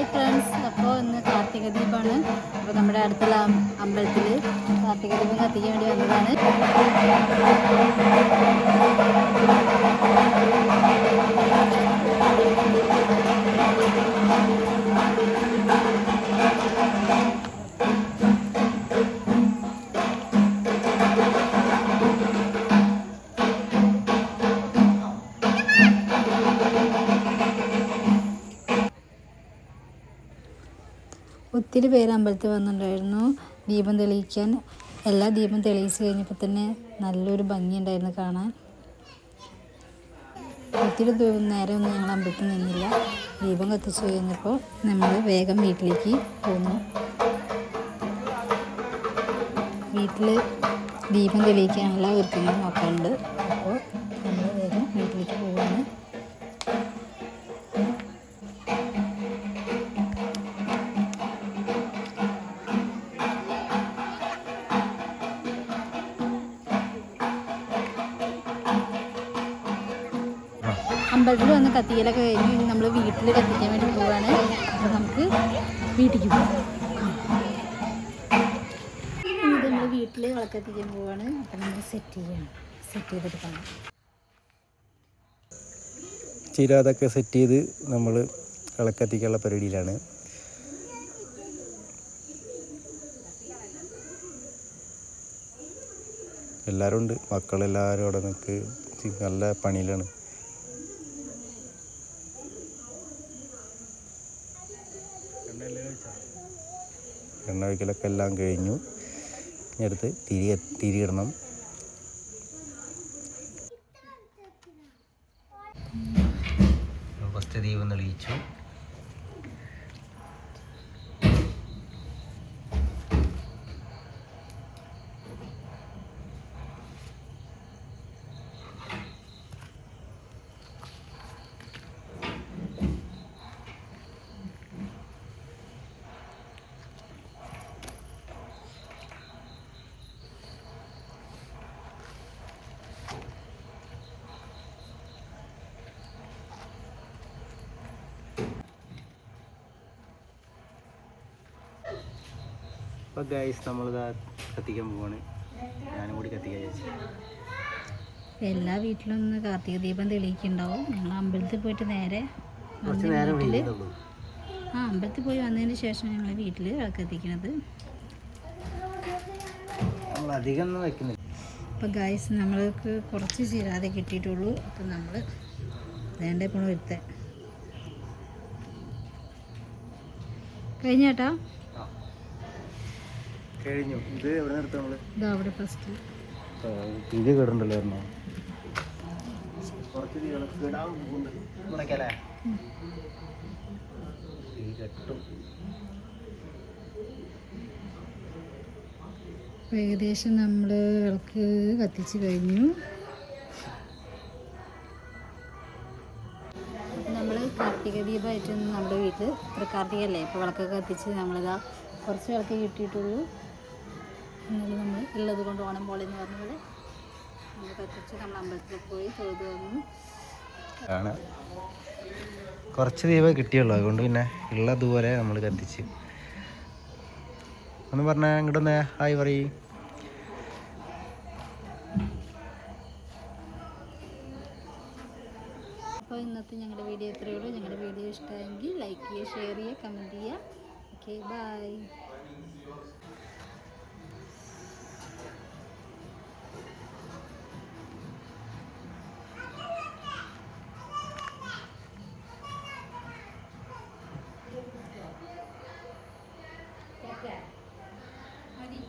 Hi friends. അപ്പോൾ ഇന്ന് കാർത്തിക ദീപമാണ് അപ്പോൾ നമ്മുടെ അടുത്തുള്ള അമ്പലത്തിൽ കാർത്തിക ദീപം കത്തിക്കാൻ വേണ്ടി വന്നതാണ്. ഒത്തിരി പേര് അമ്പലത്തിൽ വന്നിട്ടുണ്ടായിരുന്നു. ദീപം തെളിയിക്കാൻ. എല്ലാ ദീപം തെളിയിച്ച് കഴിഞ്ഞപ്പോൾ തന്നെ നല്ലൊരു ഭംഗിയുണ്ടായിരുന്നു കാണാൻ. ഒത്തിരി ദൂ- നേരമൊന്നും ഞങ്ങൾ അമ്പലത്തിൽ നിന്നില്ല. ദീപം കത്തിച്ചു കഴിഞ്ഞപ്പോൾ നമ്മൾ വേഗം വീട്ടിലേക്ക് പോന്നു. വീട്ടിൽ ദീപം തെളിയിക്കാനുള്ള ഒരുക്കങ്ങൾ നോക്കാറുണ്ട് അപ്പോൾ അമ്പലത്തിൽ വന്ന് കത്തിക്കലൊക്കെ കഴിഞ്ഞ് നമ്മൾ വീട്ടിൽ കത്തിക്കാൻ വേണ്ടി പോവാണ്. അപ്പോൾ നമുക്ക് വീട്ടിലേക്ക് പോകാം നമ്മൾ വീട്ടിൽ വിളക്കത്തിക്കാൻ പോവാണ്. അപ്പം നമ്മൾ സെറ്റ് ചെയ്യണം. സെറ്റ് ചെയ്തെടുക്കണം ചിര അതൊക്കെ സെറ്റ് ചെയ്ത് നമ്മൾ വിളക്കത്തിക്കാനുള്ള പരിപാടിയിലാണ്. എല്ലാവരും ഉണ്ട് മക്കളെല്ലാവരും അവിടെ നിൽക്ക് നല്ല പണിയിലാണ്. എണ്ണ ഒഴിക്കലൊക്കെ എല്ലാം കഴിഞ്ഞു. ഇനി അടുത്ത് തിരി തിരിയിടണം. ഫസ്റ്റ് ദീപം തെളിയിച്ചു. അപ്പോൾ ഗൈസ് നമ്മളിതാ കത്തിക്കാൻ പോവാണ്. ഞാനും കൂടി കത്തിക്കാൻ ചോദിച്ചു എല്ലാ വീട്ടിലും ഒന്ന് കാർത്തിക ദീപം തെളിയിക്കുന്നുണ്ടാവും. ഞങ്ങൾ അമ്പലത്തിൽ പോയിട്ട് നേരെ വീട്ടിൽ ആ അമ്പലത്തിൽ പോയി വന്നതിന് ശേഷം ഞങ്ങൾ വീട്ടിൽ കത്തിക്കണത്. അപ്പോൾ ഗായ്സ് നമ്മൾക്ക് കുറച്ച് ചീരാതെ കിട്ടിയിട്ടുള്ളൂ. അപ്പം നമ്മൾ വേണ്ട ഇപ്പോൾ വരുത്തേ കഴിഞ്ഞ ചേട്ടാ കഴിഞ്ഞു. ഇത് എവിടെ നിർത്തും നമ്മൾ? ഇതാ അവിടെ ഫസ്റ്റ് പിന്നെ കേടുണ്ടല്ലോ ഒരെണ്ണം കുറച്ച് തീ ഇടാൻ പോകുന്നുണ്ട്. മുടക്കല്ലേ തീ കെട്ടും. ഏകദേശം നമ്മൾ വിളക്ക് കത്തിച്ച് കഴിഞ്ഞു. നമ്മൾ കാർത്തിക ദീപമായിട്ട് നമ്മുടെ വീട്ടിൽ തൃക്കാർത്തിക ഇപ്പൊ ഇപ്പോൾ വിളക്കൊക്കെ കത്തിച്ച് നമ്മളിതാ കുറച്ച് വിളക്ക് കിട്ടിയിട്ടുള്ളൂ. എന്നാലും നമ്മൾ ഉള്ളത് കൊണ്ട് ഓണം പോലെ എന്ന് പറഞ്ഞ പോലെ നമ്മൾ കത്തിച്ച് നമ്മൾ അമ്പലത്തിൽ പോയി തൊഴുത് വന്നു. ആണ്. കുറച്ച് ദീപം കിട്ടിയുള്ളൂ. അതുകൊണ്ട് പിന്നെ ഉള്ള ദൂരെ നമ്മൾ കത്തിച്ച്. ഒന്ന് പറഞ്ഞാൽ ഇങ്ങോട്ടൊന്ന് ഹായ് പറയ്. അപ്പോൾ ഇന്നത്തെ ഞങ്ങളുടെ വീഡിയോ ഇത്രയേ ഉള്ളൂ. ഞങ്ങളുടെ വീഡിയോ ഇഷ്ടമായെങ്കിൽ ലൈക്ക് ചെയ്യുക ഷെയർ ചെയ്യുക കമന്റ് ചെയ്യുക. Okay bye